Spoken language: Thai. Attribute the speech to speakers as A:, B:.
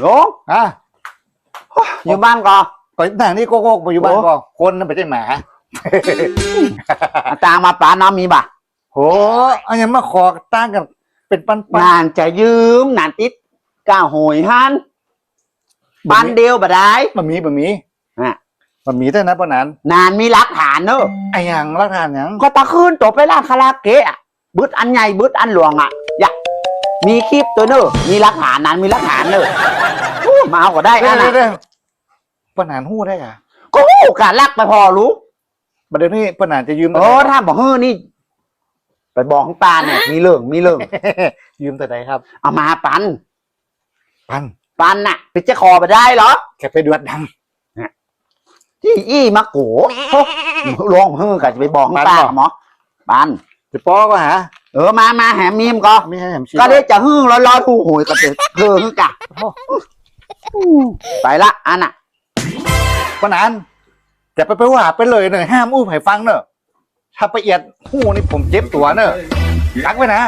A: โหล
B: อะ
A: อยู่บ้านก่อน
B: ก่อนหน้านี้โกโก้มาอยู่บ้านก็คนนั่นไม่ใช่หมา
A: อาตางมาปาน้ำมีบ่ะ
B: โหอันนี้มาขอตั้งกันเป็นปันปัน
A: นานจะยืมนานติดก้าโหยฮันปันเดียวบ่ได้
B: บะหมี่บะหมี่
A: อะ
B: บะหมี่เท่านั้นปะนั้น
A: นานมีหลักฐานเนอะ
B: ไอ้หยังรักทานหยัง
A: ก็ตะคืนตัวไปร้านคาราโอเกะอะบึดอันใหญ่บึดอันหลวงอะอย่า มีคลิปตัวเนอะมีหลักฐานนั้นมีหลักฐานเนอะอู้มาเอาก็ได้
B: เด้
A: อัน
B: เด้
A: น่ะ
B: เด้ปะนานหู้ได้อะ
A: ก็หู้การลักไปพอรู้
B: ประเดี๋ยวนี้ปะนานจะยืม
A: โอ้ถ้าบอกเฮ้อนี่ ไปบอกของตาเนี่ยมีเรื่องมีเรื่อง
B: ยืมแต่ไหนครับ
A: เอามาปัน
B: ปัน
A: ปันน่ะไปจะคอไปได้เหรอ
B: แกไปเดือดดัง
A: ที่อี้มาโกลองเฮ้อกันจะไปบอกของตา
B: ปันเหรอ
A: หมอปัน
B: จะปอก็หา
A: เออมามาแหมมีมก็
B: ไม่ให้ผมชี้
A: ก็ได้จะฮึ่งร้อยร้อยผู้หวยก็จะเฮือฮึ่งกะไปละอันน่ะ
B: ปะนานจะไปไปว่าไปเลยเนอะห้ามอู้ให้ฟังเนอะถ้าไปเอียดหู้นี่ผมเจ็บตัวเนอะรักไว้นะ